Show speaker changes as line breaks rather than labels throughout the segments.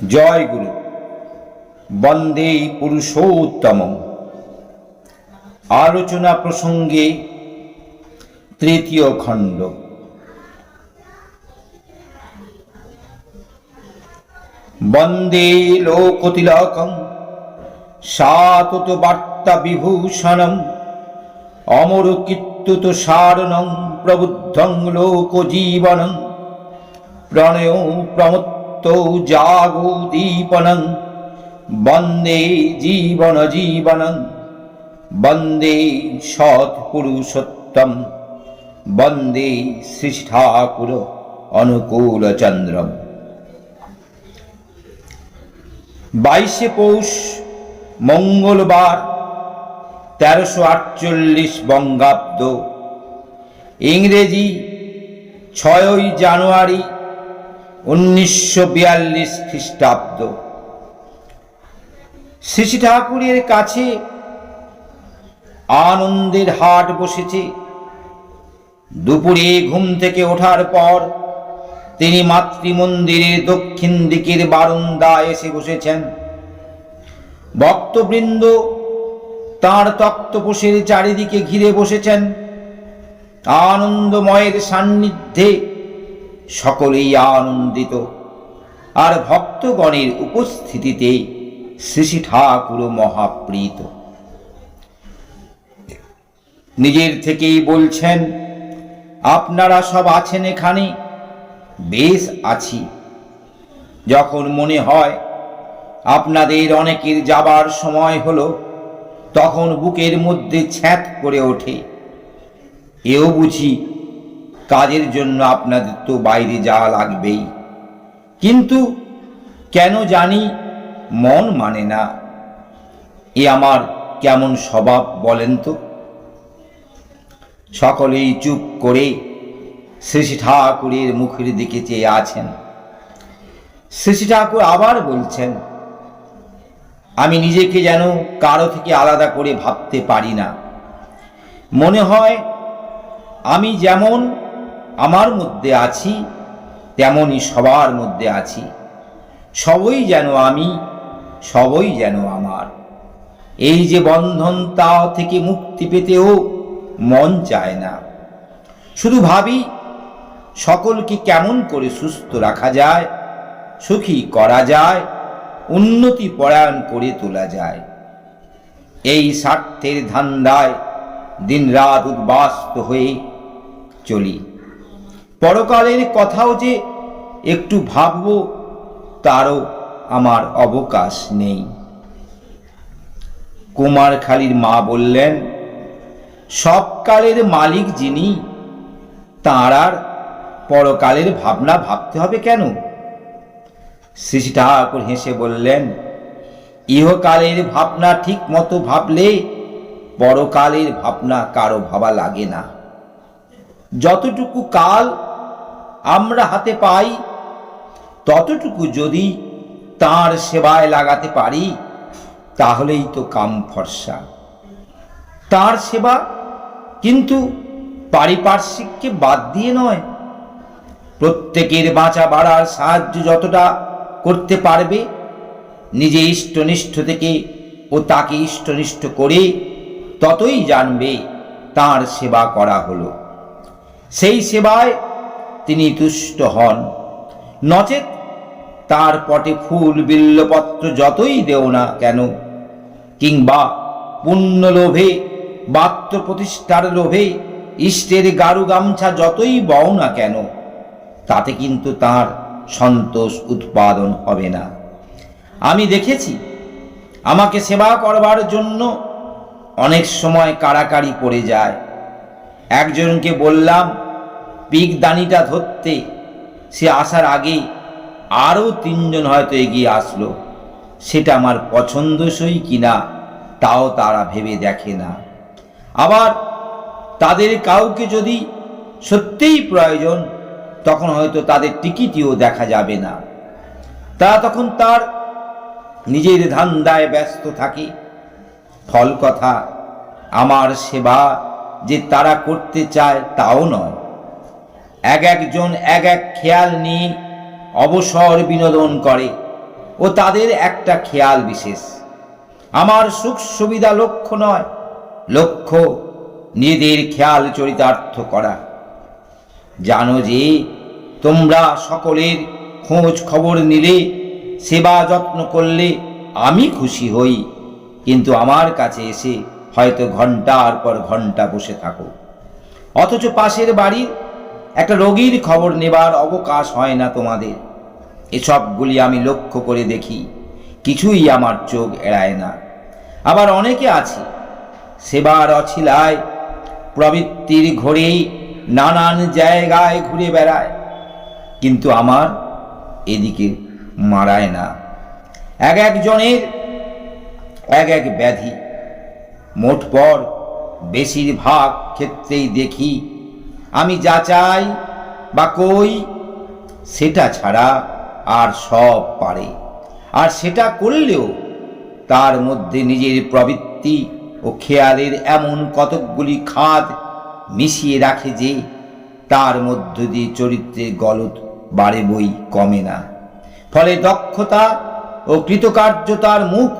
জয় গুরু বন্দে পুরুষোত্তম আলোচনা প্রসঙ্গে তৃতীয় খণ্ড। বন্দে লোকতিলকম সাতত বার্তা বিভূষণম অমর কীর্তুত সারণং প্রবুদ্ধং লোকজীবনং প্রণয় প্রমত্ত দীপনং বন্দে জীবন জীবনং বন্দে সৎপুরুষোত্তম বন্দে শ্রীষ্ঠাকুর অনুকূল চন্দ্রম বাইশে পৌষ মঙ্গলবার তেরোশো আটচল্লিশ বঙ্গাব্দ ইংরেজি ছয়ই জানুয়ারি উনিশশো বিয়াল্লিশ খ্রিস্টাব্দ। শ্রী ঠাকুরের কাছে আনন্দের হাট বসেছে। দুপুরে ঘুম থেকে ওঠার পর তিনি মাতৃমন্দিরের দক্ষিণ দিকের বারান্দায় এসে বসেছেন। ভক্তবৃন্দ তাঁর তক্তপোষের চারিদিকে ঘিরে বসেছেন। আনন্দময়ের সান্নিধ্যে সকলেই আনন্দিত। আর ভক্তগণের উপস্থিতিতে শ্রী ঠাকুর মহাপ্রীত। নিজের থেকেই বলছেন, আপনারা সব আছেন এখানে? বেশ আছি। যখন মনে হয় আপনাদের অনেকের যাবার সময় হলো, তখন বুকের মধ্যে ছ্যাঁত করে ওঠে। এও বুঝি কাজের জন্য আপনাদের তো বাইরে যাওয়া লাগবেই। কিন্তু কেন জানি মন মানে না। এ আমার কেমন স্বভাব বলেন তো? সকলেই চুপ করে শ্রী ঠাকুরের মুখের দিকে চেয়ে আছেন। শ্রী ঠাকুর আবার বলছেন, আমি নিজেকে যেন কারও থেকে আলাদা করে ভাবতে পারি না। মনে হয় আমি যেমন আমার মধ্যে আছি তেমনই সবার মধ্যে আছি। সবই যেন আমি, সবই যেন আমার। এই যে বন্ধন তা থেকে মুক্তি পেতেও মন চায় না। শুধু ভাবি, সকলকে কেমন করে সুস্থ রাখা যায়, সুখী করা যায়, উন্নতি পরায়ণ করে তোলা যায়। এই স্বার্থের ধান্দায় দিনরাত উদ্বাস্ত হয়ে চলি। পরকালের কথাও যে একটু ভাবব, তারও আমার অবকাশ নেই। কুমারখালীর মা বললেন, সবকালের মালিক যিনি, তাঁর আর পরকালের ভাবনা ভাবতে হবে কেন? শ্রী ঠাকুর হেসে বললেন, ইহকালের ভাবনা ঠিক মতো ভাবলে পরকালের ভাবনা কারও ভাবা লাগে না। যতটুকু কাল আমরা হাতে পাই, ততটুকু যদি তার সেবায় লাগাতে পারি, তাহলেই তো কাম ফর্সা। তার সেবা কিন্তু পারিপার্শ্বিককে বাদ দিয়ে নয়। প্রত্যেকের বাঁচা বাড়ার সাহায্য যতটা করতে পারবে, নিজে ইষ্টনিষ্ঠ থেকে ও তাকে ইষ্টনিষ্ঠ করে ততই জানবে তার সেবা করা হলো। সেই সেবায় তিনি তুষ্ট হন। নচেত তার পটে ফুল বিল্লপত্র যতই দেও না কেন, কিংবা পুণ্য লোভে বাত্য প্রতিষ্ঠার লোভে, ইষ্টের গারু গামছা যতই বও না কেন, তাতে কিন্তু তার সন্তোষ উৎপাদন হবে না। আমি দেখেছি, আমাকে সেবা করবার জন্য অনেক সময় কাড়াকাড়ি পড়ে যায়। একজনকে বললাম পিকদানিটা ধরতে। সে আসার আগে আরও তিনজন হয়তো এগিয়ে আসলো। সেটা আমার পছন্দসই কিনা তাও তারা ভেবে দেখে না। আবার তাদের কাউকে যদি সত্যিই প্রয়োজন, তখন হয়তো তাদের টিকিটিও দেখা যাবে না। তারা তখন তার নিজের ধান্দায় ব্যস্ত থাকে। ফল কথা, আমার সেবা যে তারা করতে চায় তাও নয়। এক একজন এক এক খেয়াল নিয়ে অবসর বিনোদন করে ও তাদের একটা খেয়াল বিশেষ। আমার সুখ সুবিধা লক্ষ্য নয়, লক্ষ্য নিজেদের খেয়াল চরিতার্থ করা। জানো যে তোমরা সকলের খোঁজ খবর নিলে, সেবা যত্ন করলে আমি খুশি হই। কিন্তু আমার কাছে এসে হয়তো ঘণ্টার পর ঘণ্টা বসে থাকো। অথচ পাশের বাড়ির একটা রোগীর খবর নেবার অবকাশ হয় না তোমাদের। এসবগুলি আমি লক্ষ্য করে দেখি, কিছুই আমার চোখ এড়ায় না। আবার অনেকে আছে, সেবার অছিলায়, প্রবৃত্তির ঘোরেই, নানান জায়গায় ঘুরে বেড়ায়। কিন্তু আমার এদিকে মারায় না। এক একজনের এক এক ব্যাধি। মোট পর বেশিরভাগ ক্ষেত্রেই দেখি, আমি যা চাই বা কই, সেটা ছাড়া আর সব পারে। আর সেটা করলেও তার মধ্যে নিজের প্রবৃত্তি ও খেয়ালের এমন কতকগুলি খাদ মিশিয়ে রাখে যে তার মধ্য দিয়ে চরিত্রের গলত বাড়ে বই কমে না। ফলে দক্ষতা ও কৃতকার্যতার মুখ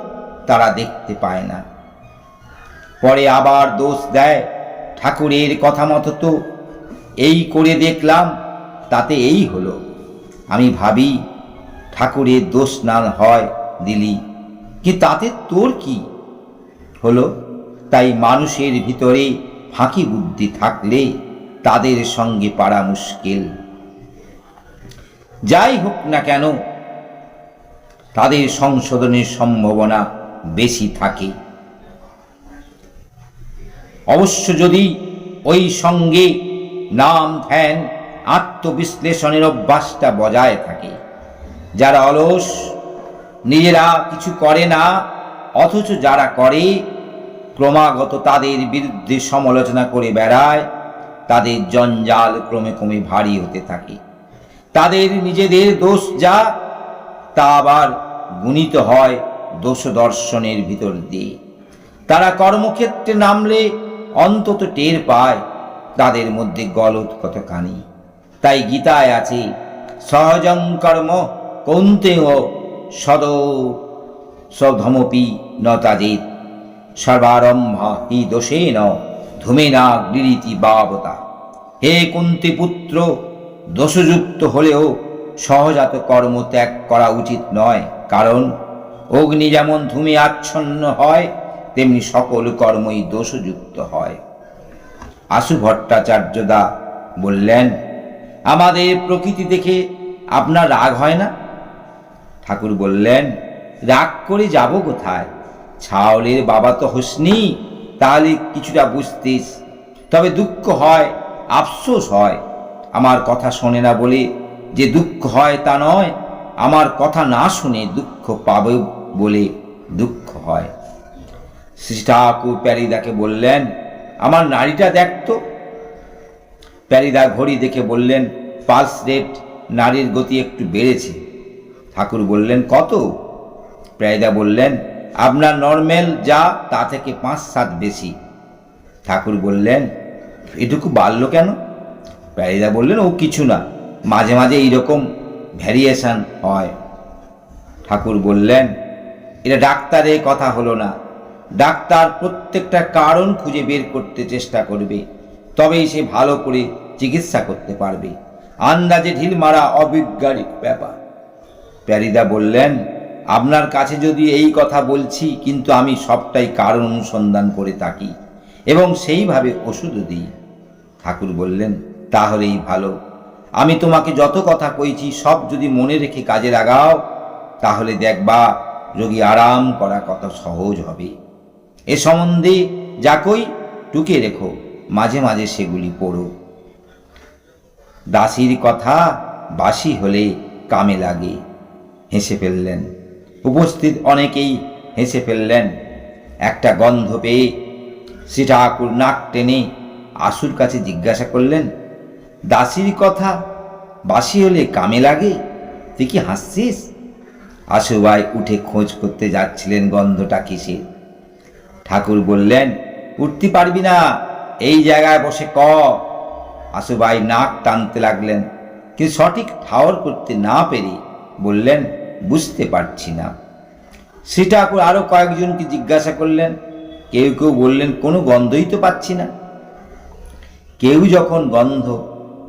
তারা দেখতে পায় না। পরে আবার দোষ দেয়। ঠাকুরের কথা মতো তো এই করে দেখলাম, তাতে এই হলো। আমি ভাবি, ঠাকুরের দোষ না হয় দিলি। কি তাতে তোর কি? হলো, তাই মানুষের ভিতরে ফাঁকি বুদ্ধি থাকলে তাদের সঙ্গে পারা মুশকিল। যাই হোক না কেন, তাদের সংশোধনের সম্ভাবনা বেশি থাকে। অবশ্য যদি ওই সঙ্গে নাম ধ্যান আত্মবিশ্লেষণের অভ্যাসটা বজায় থাকে, যারা অলস, নিজেরা কিছু করে না, অথচ যারা করে, ক্রমাগত তাদের বিরুদ্ধে সমালোচনা করে বেড়ায়, তাদের জঞ্জাল ক্রমে ক্রমে ভারী হতে থাকে। তাদের নিজেদের দোষ যা, তা আবার গুণিত হয় দোষ দর্শনের ভিতর দিয়ে। তারা কর্মক্ষেত্রে নামলে অন্তত টের পায় তাদের মধ্যে গলত কতখানি। তাই গীতায় আছে, সহজং কর্ম কৌন্তেয় সদ সধমপি ন তাজিত সর্বারম্ভা হি দোষেন ধূমেনা গৃরীতি বাবতা। হে কুন্তি পুত্র দোষযুক্ত হলেও সহজাত কর্ম ত্যাগ করা উচিত নয়, কারণ অগ্নি যেমন ধূমে আচ্ছন্ন হয় তেমনি সকল কর্মই দোষযুক্ত হয়। আশু ভট্টাচার্যদা বললেন, আমাদের প্রকৃতি দেখে আপনার রাগ হয় না? ঠাকুর বললেন, রাগ করে যাব কোথায়? ছাওলের বাবা তো হোসনি তাহলে কিছুটা বুঝতিস। তবে দুঃখ হয়, আফসোস হয়। আমার কথা শোনে না বলে যে দুঃখ হয় তা নয়, আমার কথা না শুনে দুঃখ পাবে বলে দুঃখ হয়। শ্রী ঠাকুর প্যারিদাকে বললেন, আমার নারীটা দেখতো প্যারিদা ঘড়ি দেখে বললেন পাস রেট নারীর গতি একটু বেড়েছে। ঠাকুর বললেন, কত? প্যারিদা বললেন, আপনার নর্মেল যা, তা থেকে পাঁচ সাত বেশি। ঠাকুর বললেন, এটুকু বাড়ল কেন? প্যারিদা বললেন, ও কিছু না, মাঝে মাঝে এইরকম ভ্যারিয়েশান হয়। ঠাকুর বললেন, এটা ডাক্তারের কথা হলো না ডাক্তার প্রত্যেকটা কারণ খুঁজে বের করতে চেষ্টা করবে, তবেই সে ভালো করে চিকিৎসা করতে পারবে। আন্দাজে ঢিল মারা অবিজ্ঞানিক ব্যাপার। প্যারিদা বললেন, আপনার কাছে যদি এই কথা বলছি, কিন্তু আমি সবটাই কারণ অনুসন্ধান করে থাকি এবং সেইভাবে ওষুধও দিই। ঠাকুর বললেন, তাহলেই ভালো। আমি তোমাকে যত কথা কইছি, সব যদি মনে রেখে কাজে লাগাও, তাহলে দেখবা রোগী আরাম করা কত সহজ হবে। এ সম্বন্ধে যা কই টুকে রেখো, মাঝে মাঝে সেগুলি পড়ো। দাসীর কথা বাসি হলে কামে লাগে, হেসে ফেললেন। উপস্থিত অনেকেই হেসে ফেললেন। একটা গন্ধ পেয়ে শ্রী ঠাকুর নাক টেনে আশুর কাছে জিজ্ঞাসা করলেন, দাসীর কথা বাসি হলে কামে লাগে? তুই কি হাসছিস? আশুবাই উঠে খোঁজ করতে যাচ্ছিলেন গন্ধটা কিসের? ঠাকুর বললেন, উঠতে পারবি না, এই জায়গায় বসে ক। আশুবাই নাক টানতে লাগলেন। কিন্তু সঠিক ঠাওর করতে না পেরে বললেন, বুঝতে পারছি না। শ্রী ঠাকুর আরও কয়েকজনকে জিজ্ঞাসা করলেন, কেউ কেউ বললেন, কোনো গন্ধই তো পাচ্ছি না। কেউ যখন গন্ধ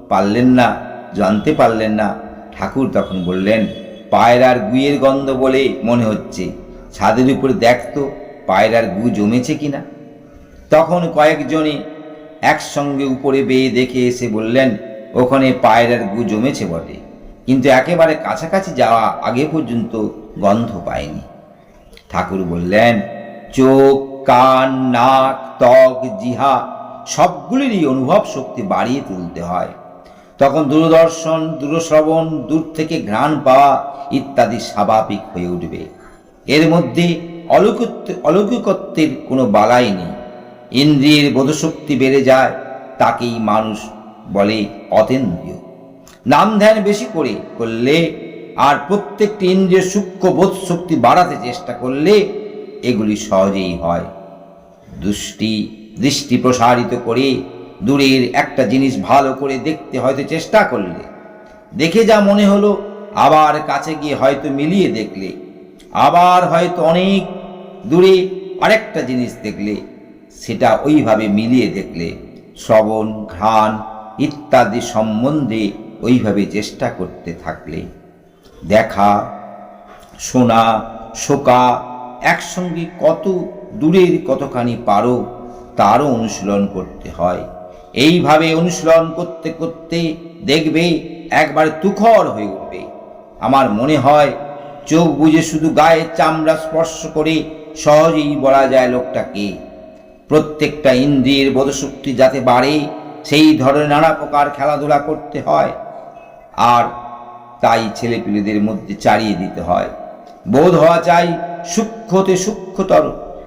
পারলেন না, জানতে পারলেন না, ঠাকুর তখন বললেন, পায়রার গুয়ের গন্ধ বলে মনে হচ্ছে। ছাদের উপরে দেখতো পায়রার গু জমেছে কিনা? তখন কয়েকজনে একসঙ্গে উপরে বেয়ে দেখে এসে বললেন, ওখানে পায়রার গু জমেছে বটে। কিন্তু একেবারে কাছাকাছি যাওয়া আগে পর্যন্ত গন্ধ পায়নি। ঠাকুর বললেন, চোখ, কান, নাক, ত্বক, জিহা, সবগুলিরই অনুভব শক্তি বাড়িয়ে তুলতে হয়। তখন দূরদর্শন, দূরশ্রবণ, দূর থেকে ঘ্রাণ পাওয়া ইত্যাদি স্বাভাবিক হয়ে উঠবে। এর মধ্যে অলৌকিকত্বের কোনো বালাই নেই। ইন্দ্রিয়ের বোধশক্তি বেড়ে যায়, তাকেই মানুষ বলে অতেন্দ্রিয়। নাম ধ্যান বেশি করে করলে আর প্রত্যেকটি ইন্দ্রিয় সূক্ষ্ম বোধ শক্তি বাড়াতে চেষ্টা করলে এগুলি সহজেই হয়। দৃষ্টি দৃষ্টি প্রসারিত করে দূরের একটা জিনিস ভালো করে দেখতে হয়তো চেষ্টা করলে। দেখে যা মনে হলো, আবার কাছে গিয়ে হয়তো মিলিয়ে দেখলে। আবার হয়তো অনেক দূরে আরেকটা জিনিস দেখলে, সেটা ওইভাবে মিলিয়ে দেখলে, শ্রবণ, ঘ্রাণ ইত্যাদি সম্বন্ধে ওইভাবে চেষ্টা করতে থাকলে, দেখা, শোনা, শোকা, একসঙ্গে কত দূরের কতখানি পারো, তারও অনুশীলন করতে হয়। এইভাবে অনুশীলন করতে করতে দেখবে একবার তুখর হয়ে উঠবে। আমার মনে হয়, চোখ বুঝে শুধু গায়ের চামড়া স্পর্শ করে সহজেই বলা যায় লোকটাকে। প্রত্যেকটা ইন্দ্রিয়ের বোধশক্তি যাতে বাড়ে, সেই ধরনের নানা প্রকার খেলাধুলা করতে হয়। আর তাই ছেলেপিলেদের মধ্যে চালিয়ে দিতে হয়। বোধ হওয়া চাই সূক্ষ্ম হতে সূক্ষ্মতর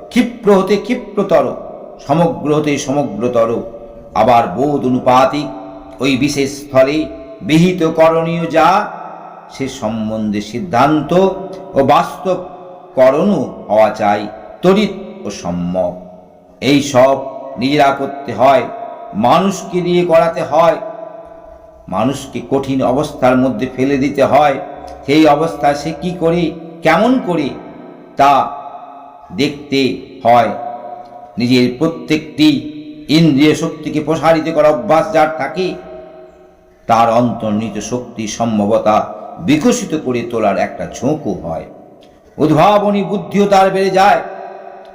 ক্ষিপ্র হতে ক্ষিপ্রতর সমগ্র হতে সমগ্রতর। আবার বোধ অনুপাতিক ওই বিশেষ স্থলে বিহিত করণীয় যা, সে সম্বন্ধে সিদ্ধান্ত ও বাস্তব করণও হওয়া চাই, তড়িৎ ও সম্যক। এই সব নিজেরা করতে হয়, মানুষকে দিয়ে করাতে হয়। মানুষকে কঠিন অবস্থার মধ্যে ফেলে দিতে হয়, সেই অবস্থায় সে কি করে, কেমন করে, তা দেখতে হয়। নিজের প্রত্যেকটি ইন্দ্রিয় শক্তিকে প্রসারিত করা অভ্যাস যার থাকে, তার অন্তর্নিহিত শক্তি সম্ভবতা বিকশিত করে তোলার একটা ঝোঁকও হয়। উদ্ভাবনী বুদ্ধিও তার বেড়ে যায়।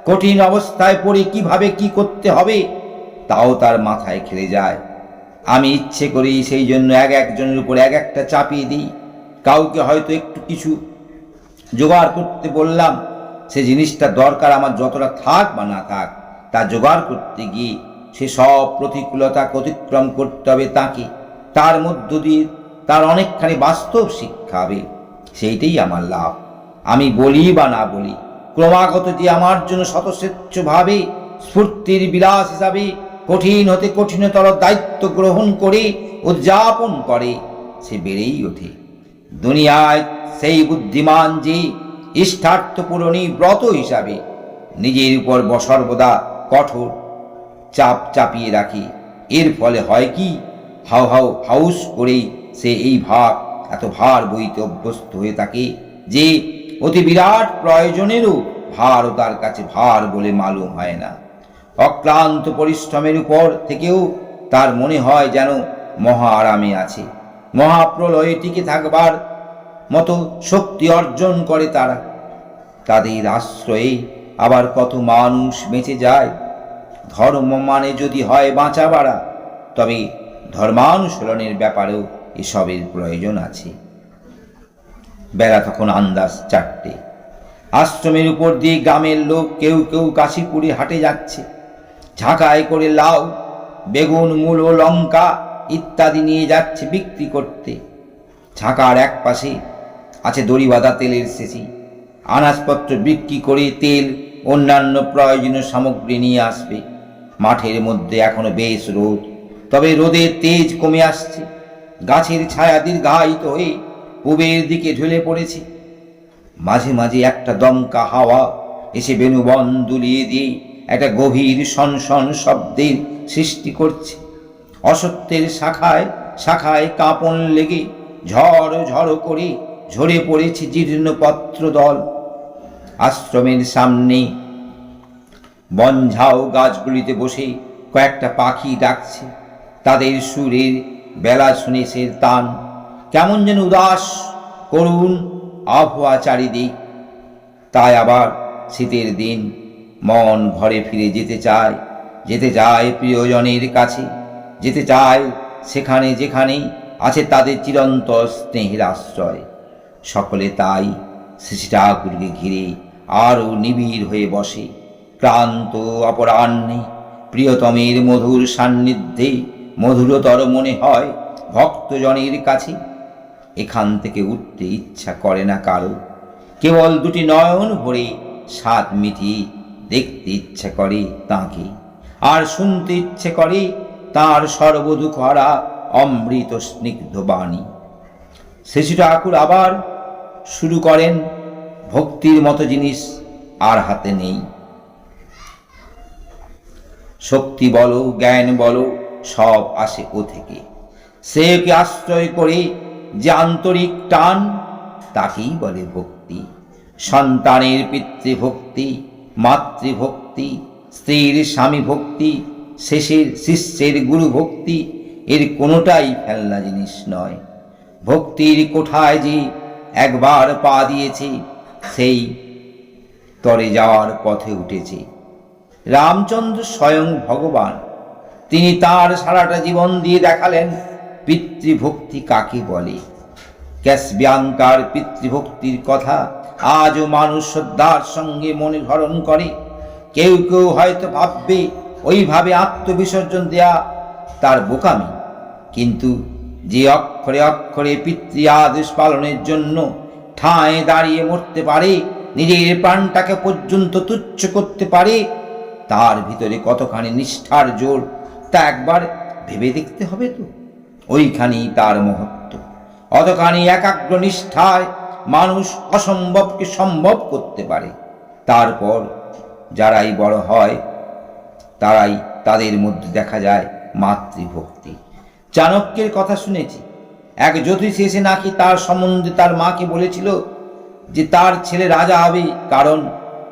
কঠিন অবস্থায় পড়ে কীভাবে কি করতে হবে, তাও তার মাথায় খেলে যায়। আমি ইচ্ছে করি সেই জন্য এক একজনের উপর এক একটা চাপিয়ে দিই। কাউকে হয়তো একটু কিছু জোগাড় করতে বললাম, সে জিনিসটা দরকার আমার যতটা থাক বা না থাক, তা জোগাড় করতে গিয়ে সে সব প্রতিকূলতা অতিক্রম করতে হবে তাকে। তার মধ্য দিয়ে তার অনেকখানি বাস্তব শিক্ষা হবে, সেইটাই আমার লাভ। আমি বলি বা না বলি। ক্রমাগত যে আমার জন্য শতস্বেচ্ছভাবে স্ফূর্তির বিলাস হিসাবে কঠিন হতে কঠিনতর দায়িত্ব গ্রহণ করে, উদযাপন করে, সে বেড়েই ওঠে। দুনিয়ায় সেই বুদ্ধিমান যে ইষ্টার্থ পূরণী ব্রত হিসাবে নিজের উপর সর্বদা কঠোর চাপ চাপিয়ে রাখে। এর ফলে হয় কি? হাউ হাউ হাউস করেই সে এই ভাব এত ভার বইতে অভ্যস্ত হয়ে থাকে যে অতি বিরাট প্রয়োজনেরও ভারও তার কাছে ভার বলে মালুম হয় না। অক্লান্ত পরিশ্রমের উপর থেকেও তার মনে হয় যেন মহা আরামে আছে। মহাপ্রলয়ে টিকে থাকবার মতো শক্তি অর্জন করে তারা। তাদের আশ্রয়ে আবার কত মানুষ বেঁচে যায়। ধর্ম মানে যদি হয় বাঁচা বাড়া তবে ধর্মানুসরণের ব্যাপারেও এসবের প্রয়োজন আছে। বেলা তখন আন্দাজ চারটে। আশ্রমের উপর দিয়ে গ্রামের লোক কেউ কেউ কাশিপুরে হাটে যাচ্ছে। ঝাঁকায় করে লাউ, বেগুন, মূলো লঙ্কা ইত্যাদি নিয়ে যাচ্ছে বিক্রি করতে। ঝাঁকার এক পাশে আছে দড়ি বাঁধা তেলের শেষি আনাজপত্র বিক্রি করে তেল, অন্যান্য প্রয়োজনীয় সামগ্রী নিয়ে আসবে। মাঠের মধ্যে এখনও বেশ রোদ, তবে রোদের তেজ কমে আসছে। গাছের ছায়া দীর্ঘায়িত হয়ে পূবের দিকে ঢলে পড়েছে। মাঝে মাঝে একটা দমকা হাওয়া এসে বেনুবন দুলিয়ে দিয়ে একটা গভীর সনসন শব্দের সৃষ্টি করছে। অসত্যের শাখায় শাখায় কাঁপন লেগে ঝড় ঝড় করে ঝরে পড়েছে জীর্ণপত্র দল। আশ্রমের সামনে বনঝাও গাছগুলিতে বসে কয়েকটা পাখি ডাকছে। তাদের সুরের বেলা শুনেছে তান কেমন যেন উদাস, করুণ আবহাওয়া চারিদিক। তাই আবার শীতের দিন, মন ঘরে ফিরে যেতে চায় যেতে চায় প্রিয়জনের কাছে, যেতে চায় সেখানে যেখানে আছে তাদের চিরন্তর স্নেহের আশ্রয়। সকলে তাই ঠাকুরকে ঘিরে আরও নিবিড় হয়ে বসে, ক্লান্ত অপরাহ্নে, প্রিয়তমের মধুর সান্নিধ্যে মধুরতর মনে হয় ভক্তজনের কাছে। এখান থেকে উঠতে ইচ্ছা করে না কারও। কেবল দুটি নয়ন ভরে স্বাদ মিটিয়ে দেখতে ইচ্ছা করে তাকে। আর শুনতে ইচ্ছে করে তার সর্বদুঃখ হারা অমৃত স্নিগ্ধ বাণী। শেষু ঠাকুর আবার শুরু করেন, ভক্তির মতো জিনিস আর হাতে নেই। শক্তি বলো, জ্ঞান বলো, সব আসে ও থেকে সে আশ্রয় করে যে আন্তরিক টান, তাকেই বলে ভক্তি। সন্তানের পিতৃভক্তি, মাতৃভক্তি, স্ত্রীর স্বামী ভক্তি শেষের শিষ্যের গুরু ভক্তি এর কোনোটাই ফেলনা জিনিস নয়। ভক্তির কোঠায় যে একবার পা দিয়েছে, সেই তরে যাওয়ার পথে উঠেছে। রামচন্দ্র স্বয়ং ভগবান, তিনি তার সারাটা জীবন দিয়ে দেখালেন পিতৃভক্তি কাকে বলে? ক্যাসবিয়াঙ্কার পিতৃভক্তির কথা আজও মানুষ শ্রদ্ধার সঙ্গে মনে ধারণ করে। কেউ কেউ হয়তো ভাববে, ওইভাবে আত্মবিসর্জন দেয়া তার বোকামি। কিন্তু যে অক্ষরে অক্ষরে পিতৃ আদেশ পালনের জন্য ঠায় দাঁড়িয়ে মরতে পারে, নিজের প্রাণটাকে পর্যন্ত তুচ্ছ করতে পারে, তার ভিতরে কতখানি নিষ্ঠার জোর তা একবার ভেবে দেখতে হবে তো। ওইখানেই তার মহত্ব। অতখানি একাগ্র নিষ্ঠায় মানুষ অসম্ভবকে সম্ভব করতে পারে। তারপর যারাই বড় হয়, তারাই তাদের মধ্যে দেখা যায় মাতৃভক্তি। চাণক্যের কথা শুনেছি। এক জ্যোতিষী এসে নাকি তার সম্বন্ধে তার মাকে বলেছিল যে, তার ছেলে রাজা হবে কারণ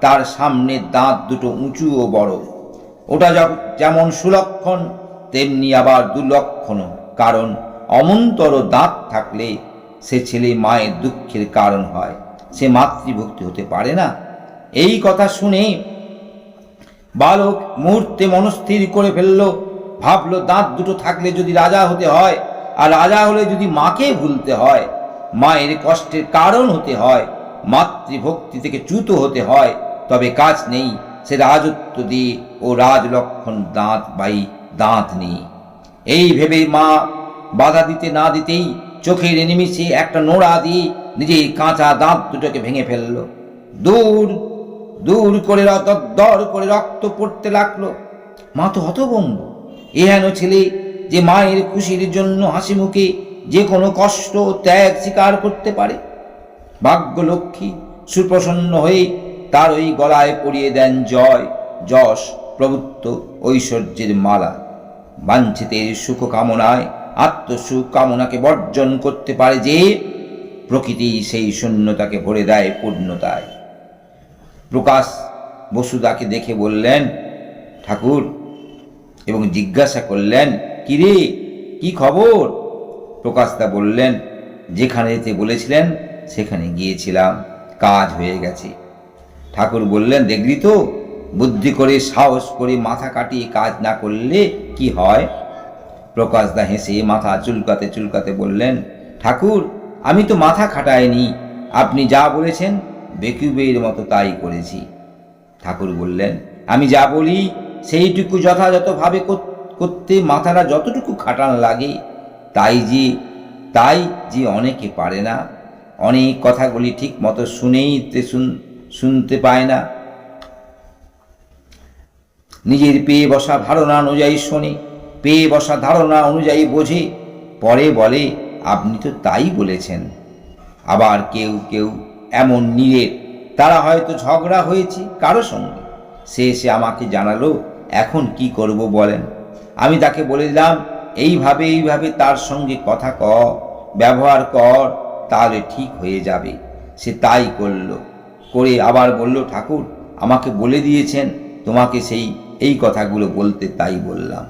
তার সামনে দাঁত দুটো উঁচু ও বড়। ওটা যেমন সুলক্ষণ, তেমনি আবার দুলক্ষণও। কারণ অমন্তর দাঁত থাকলে সে ছেলে মায়ের দুঃখের কারণ হয়। সে মাতৃভক্তি হতে পারে না। এই কথা শুনে বালক মুহূর্তে মনস্থির করে ফেলল, ভাবলো, দাঁত দুটো থাকলে যদি রাজা হতে হয়, আর রাজা হলে যদি মাকে ভুলতে হয়, মায়ের কষ্টের কারণ হতে হয়, মাতৃভক্তি থেকে চ্যুত হতে হয়, তবে কাজ নেই। সে রাজত্ব দিয়ে ও রাজলক্ষণ দাঁত বাই দাঁত নেই। এই ভেবে মা বাধা দিতে না দিতেই চোখের নিমিষে একটা নোড়া দিয়ে নিজের কাঁচা দাঁত দুটোকে ভেঙে ফেলল। দূর দূর করে দর করে রক্ত পড়তে লাগল। মা তো হতভম্ব। এহেন ছেলে যে মায়ের খুশির জন্য হাসি মুখে যে কোনো কষ্ট ত্যাগ স্বীকার করতে পারে। ভাগ্যলক্ষ্মী সুপ্রসন্ন হয়ে তার ওই গলায় পরিয়ে দেন জয়, যশ, প্রভুত্ব, ঐশ্বর্যের মালা। বাঞ্ছিতের সুখ কামনায় আত্মসুখ কামনাকে বর্জন করতে পারে যে, প্রকৃতি সেই শূন্যতাকে ভরে দেয় পূর্ণতায়। প্রকাশ বসুদাকে দেখে বললেন, ঠাকুর, এবং জিজ্ঞাসা করলেন কিরে কি খবর? প্রকাশদা বললেন, যেখানে যেতে বলেছিলেন, সেখানে গিয়েছিলাম, কাজ হয়ে গেছে। ঠাকুর বললেন, দেখলি তো? বুদ্ধি করে, সাহস করে, মাথা কাটিয়ে কাজ না করলে কি হয়? প্রকাশদা হেসে মাথা চুলকাতে চুলকাতে বললেন, ঠাকুর, আমি তো মাথা খাটাইনি। আপনি যা বলেছেন, বেকুবের মতো তাই করেছি। ঠাকুর বললেন, আমি যা বলি, সেইটুকু যথাযথভাবে করতে মাথাটা যতটুকু খাটান লাগে, তাই যে তাই যে অনেকে পারে না। অনেক কথাগুলি ঠিক মতো শুনেই শুনতে পায় না। নিজের পেয়ে বসা ধারণা অনুযায়ী শোনে, পেয়ে বসা ধারণা অনুযায়ী বোঝে। পরে বলে, আপনি তো তাই বলেছেন। আবার কেউ কেউ এমন নিরেট তারা হয়তো ঝগড়া হয়েছে কারও সঙ্গে। সে এসে আমাকে জানালো, এখন কি করব বলেন? আমি তাকে বলে দিলাম, এইভাবে এইভাবে তার সঙ্গে কথা ক ব্যবহার কর, তাহলে ঠিক হয়ে যাবে। সে তাই করল। করে আবার বলল, ঠাকুর, আমাকে বলে দিয়েছেন, তোমাকে সেই এই কথাগুলো বলতে তাই বললাম।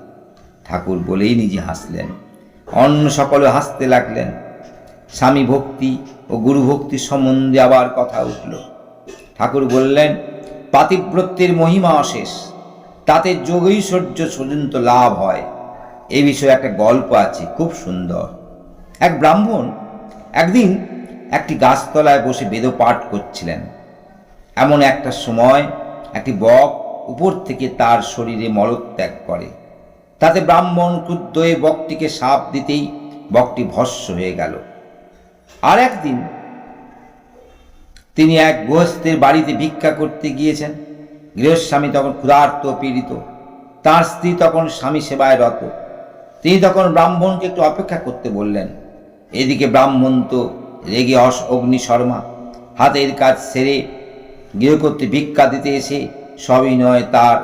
ঠাকুর বলেই নিজে হাসলেন। অন্য সকলে হাসতে লাগলেন। স্বামী ভক্তি ও গুরু ভক্তির সম্বন্ধে আবার কথা উঠল। ঠাকুর বললেন, পাতিব্রত্যের মহিমা অশেষ। তাতে যোগৈশ্বর্য পর্যন্ত লাভ হয়। এ বিষয়ে একটা গল্প আছে, খুব সুন্দর। এক ব্রাহ্মণ একদিন একটি গাছতলায় বসে বেদ পাঠ করছিলেন। এমন একটা সময় একটি বক উপর থেকে তার শরীরে মলত্যাগ করে। তাতে ব্রাহ্মণ ক্রুদ্ধ হয়ে বকটিকে সাপ দিতেই বকটি ভস্য হয়ে গেল। আর একদিন তিনি এক গৃহস্থের বাড়িতে ভিক্ষা করতে গিয়েছেন। গৃহস্বামী তখন ক্ষুধার্ত পীড়িত। তার স্ত্রী তখন স্বামী সেবায় রত। তিনি তখন ব্রাহ্মণকে একটু অপেক্ষা করতে বললেন, এদিকে ব্রাহ্মণ তো রেগে অস অগ্নি শর্মা হাতের কাজ সেরে গৃহকর্তী ভিক্ষা দিতে এসে সবই নয় তার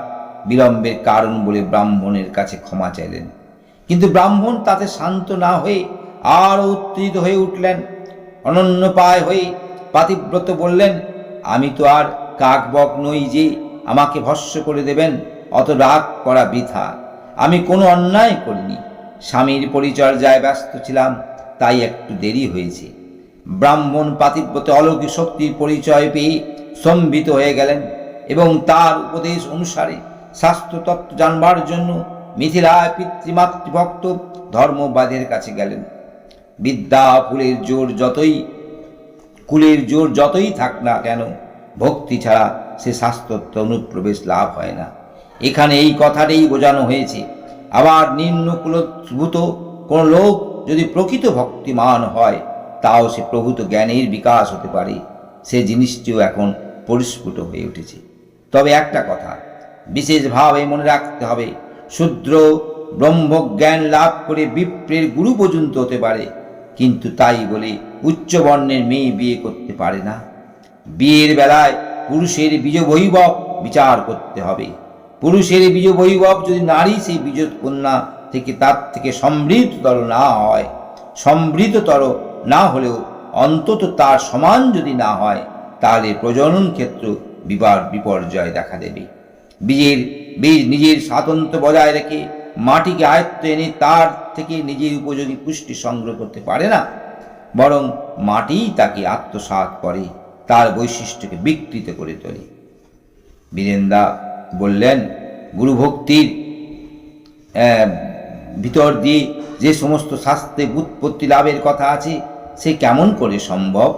বিলম্বের কারণ বলে ব্রাহ্মণের কাছে ক্ষমা চাইলেন। কিন্তু ব্রাহ্মণ তাতে শান্ত না হয়ে আরও উত্তেজিত হয়ে উঠলেন। অনন্য পায় হয়ে পাতিব্রত বললেন, আমি তো আর কাকবক নই যে আমাকে ভস্য করে দেবেন, অত রাগ করা বৃথা। আমি কোনো অন্যায় করিনি। স্বামীর পরিচর্যায় ব্যস্ত ছিলাম, তাই একটু দেরি হয়েছে। ব্রাহ্মণ পাতিব্রত অলৌকিক শক্তির পরিচয় পেয়ে স্তম্ভিত হয়ে গেলেন। এবং তার উপদেশ অনুসারে স্বাস্থ্যতত্ত্ব জানবার জন্য মিথিলায় পিতৃমাতৃভক্ত ধর্মবাদের কাছে গেলেন। বিদ্যা ফুলের জোর যতই, কুলের জোর যতই থাক না কেন, ভক্তি ছাড়া সে শাস্ত্রত্ব অনুপ্রবেশ লাভ হয় না। এখানে এই কথাটাই বোঝানো হয়েছে, আবার নিম্নকুলভূত কোনো লোক যদি প্রকৃত ভক্তিমান হয়, তাও সে প্রভূত জ্ঞানের বিকাশ হতে পারে। সে জিনিসটিও এখন পরিস্ফুট হয়ে উঠেছে। তবে একটা কথা, বিশেষভাবে মনে রাখতে হবে, শূদ্র ব্রহ্মজ্ঞান লাভ করে বিপ্রের গুরু পর্যন্ত হতে পারে, কিন্তু তাই বলে উচ্চ বর্ণের মেয়ে বিয়ে করতে পারে না। বিয়ের বেলায় পুরুষের বৈভব বিচার করতে হবে। পুরুষের বৈভব যদি নারী সেই বীজ কন্যা থেকে তার থেকে সমৃদ্ধতর না হয়, সমৃদ্ধতর না হলেও অন্তত তার সমান যদি না হয়, তাহলে প্রজনন ক্ষেত্র বিবার বিপর্যয় দেখা দেবে। বীজের বীজ নিজের স্বাতন্ত্র্য বজায় রেখে মাটিকে আয়ত্ত এনে তার থেকে নিজের উপযোগী পুষ্টি সংগ্রহ করতে পারে না, বরং মাটিই তাকে আত্মসাৎ করে, তার বৈশিষ্ট্যকে বিকৃত করে তোলে। বীরেন্দা বললেন গুরুভক্তির ভিতর দিয়ে যে সমস্ত শাস্ত্রে উৎপত্তি লাভের কথা আছে, সে কেমন করে সম্ভব?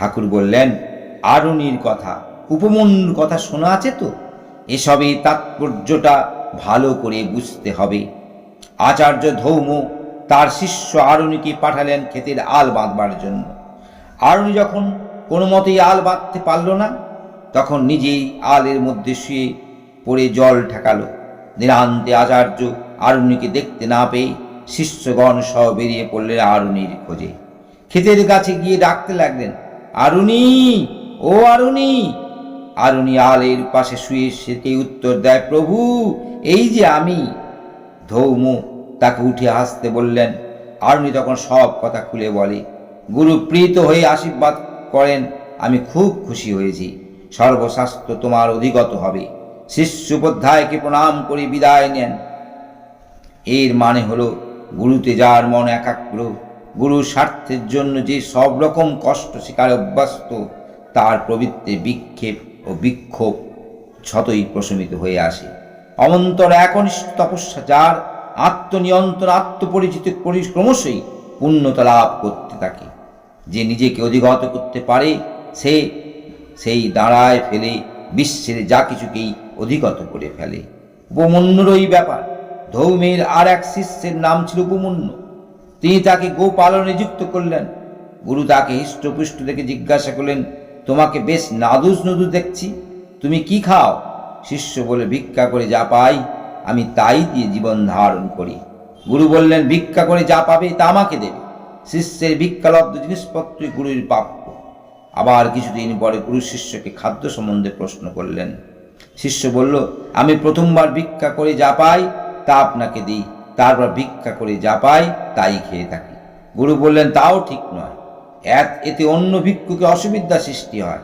ঠাকুর বললেন, আরুণীর কথা, উপমন্যুর কথা শোনা আছে তো? এসবের তাৎপর্যটা ভালো করে বুঝতে হবে। আচার্য ধৌম তার শিষ্য আরুণীকে পাঠালেন ক্ষেতের আল বাঁধবার জন্য। আরুণী যখন কোনো মতেই আল বাঁধতে পারল না, তখন নিজেই আলের মধ্যে শুয়ে পড়ে জল ঠেকালো। নিরান্তে আচার্য আরুণীকে দেখতে না পেয়ে শিষ্যগণ সহ বেরিয়ে পড়লেন আরুণীর খোঁজে। ক্ষেতের কাছে গিয়ে ডাকতে লাগলেন আরুণী ও আরুণী আরুণী আলের পাশে শুয়ে সেকে উত্তর দেয়, প্রভু, এই যে আমি। ধৌম তাকে উঠে হাসতে বললেন। আরুণী তখন সব কথা খুলে বলে, গুরু প্রীত হয়ে আশীর্বাদ করেন, আমি খুব খুশি হয়েছি। সর্বশাস্ত্র তোমার অধিগত হবে। শিষ্য উপাধ্যায়কে প্রণাম করে বিদায় নেন। এর মানে হলো, গুরুতে যার মন একাগ্র গুরুর স্বার্থের জন্য যে সব রকম কষ্ট শিকার অভ্যস্ত, তার প্রবৃত্তির বিক্ষেপ ও বিক্ষোভ ছতই প্রশমিত হয়ে আসে। অমন্তর একনিষ্ঠ তপস্যা যার আত্মনিয়ন্ত্রণ, আত্মপরিচিত পরি ক্রমশই পূর্ণতা লাভ করতে থাকে। যে নিজেকে অধিগত করতে পারে, সে সেই দাঁড়ায় ফেলে বিশ্বের যা কিছুকেই অধিগত করে ফেলে। উপমন্যুরই ব্যাপার। ধৌমের আর এক শিষ্যের নাম ছিল উপমন্যু। তিনি তাকে গোপালনে নিযুক্ত করলেন। গুরু তাকে হৃষ্টপুষ্ট দেখে জিজ্ঞাসা করলেন, তোমাকে বেশ নাদুস নদু দেখছি, তুমি কি খাও? শিষ্য বলে, ভিক্ষা করে যা পাই, আমি তাই দিয়ে জীবন ধারণ করি। গুরু বললেন, ভিক্ষা করে যা পাবে, তা আমাকে দেবে। শিষ্যের ভিক্ষালব্ধ জিনিসপত্রই গুরুর প্রাপ্য। আবার কিছুদিন পরে গুরু শিষ্যকে খাদ্য সম্বন্ধে প্রশ্ন করলেন। শিষ্য বলল, আমি প্রথমবার ভিক্ষা করে যা পাই, তা আপনাকে দিই। তারপর ভিক্ষা করে যা পাই তাই খেয়ে থাকি। গুরু বললেন, তাও ঠিক নয়। এত- এতে অন্য ভিক্ষুকে অসুবিধা সৃষ্টি হয়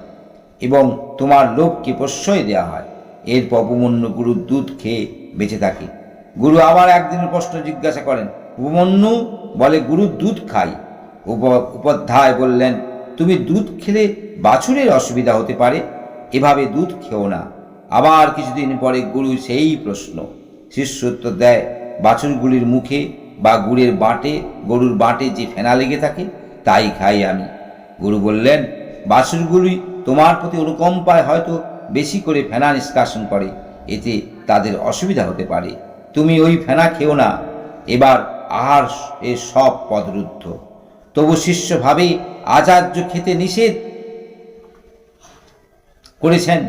এবং তোমার লোককে প্রশ্রয় দেওয়া হয়। এরপর উপমন্যু গুরুর দুধ খেয়ে বেঁচে থাকে। গুরু আবার একদিনের প্রশ্ন জিজ্ঞাসা করেন, উপমন্যু বলে গুরুর দুধ খাই। উপ- উপাধ্যায় বললেন, তুমি দুধ খেলে বাছুরের অসুবিধা হতে পারে, এভাবে দুধ খেও না। আবার কিছুদিন পরে গুরু সেই প্রশ্ন শিষ্য উত্তর দেয় বাছুরগুলির মুখে বা গুড়ের বাঁটে, গরুর বাঁটে যে ফেনা লেগে থাকে, তাই খাই আমি। গুরু বললেন, বাছুরগুলি তোমার প্রতি অনুকম্পায় হয়তো বেশি করে ফেনা নিষ্কাশন করে, এতে তাদের অসুবিধা হতে পারে। তুমি ওই ফেনা খেও না। এবার আহার এ সব পদরুদ্ধ। তবু শিষ্য ভাবে আচার্য খেতে নিষেধ করেছেন,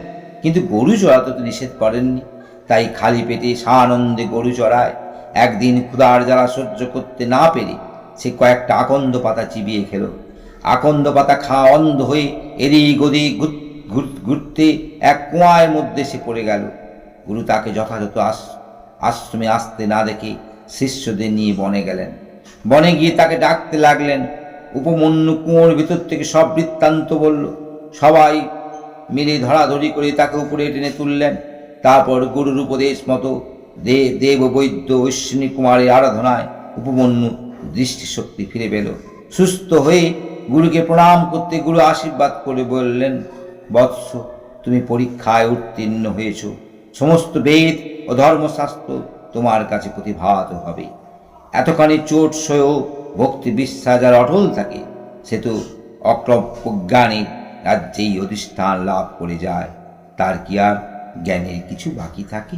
কিন্তু গরু চড়াতে তো নিষেধ করেননি। তাই খালি পেটে সানন্দে গরু চড়ায়। একদিন ক্ষুধার জ্বালা সহ্য করতে না পেরে সে কয়েকটা আকন্দ পাতা চিবিয়ে খেল। আকন্দ পাতা খাওয়া অন্ধ হয়ে এদিক ওদিক ঘুর- ঘুর- ঘুরতে এক কুয়ার মধ্যে সে পড়ে গেল। গুরু তাকে যথাযথ আস, আশ্রমে আসতে না দেখে শিষ্যদের নিয়ে বনে গেলেন। বনে গিয়ে তাকে ডাকতে লাগলেন। উপমন্যু কুঁয়োর ভিতর থেকে সব বৃত্তান্ত বলল, সবাই মিলে ধরাধরি করে তাকে উপরে টেনে তুললেন। তারপর গুরুর উপদেশ মতো দে দেব বৈদ্য অশ্বিনী কুমারের আরাধনায় উপমন্যু দৃষ্টিশক্তি ফিরে পেল। সুস্থ হয়ে গুরুকে প্রণাম করতে গুরু আশীর্বাদ করে বললেন, বৎস, তুমি পরীক্ষায় উত্তীর্ণ হয়েছ। সমস্ত বেদ ও ধর্মশাস্ত্র তোমার কাছে প্রতিভাত হবে। এতখানি চোট সয়েও ভক্তি বিশ্বাস যার অটল থাকে, সে তো অক্রজ্ঞানের রাজ্যেই অধিষ্ঠান লাভ করে যায়। তার কি আর জ্ঞানের কিছু বাকি থাকে?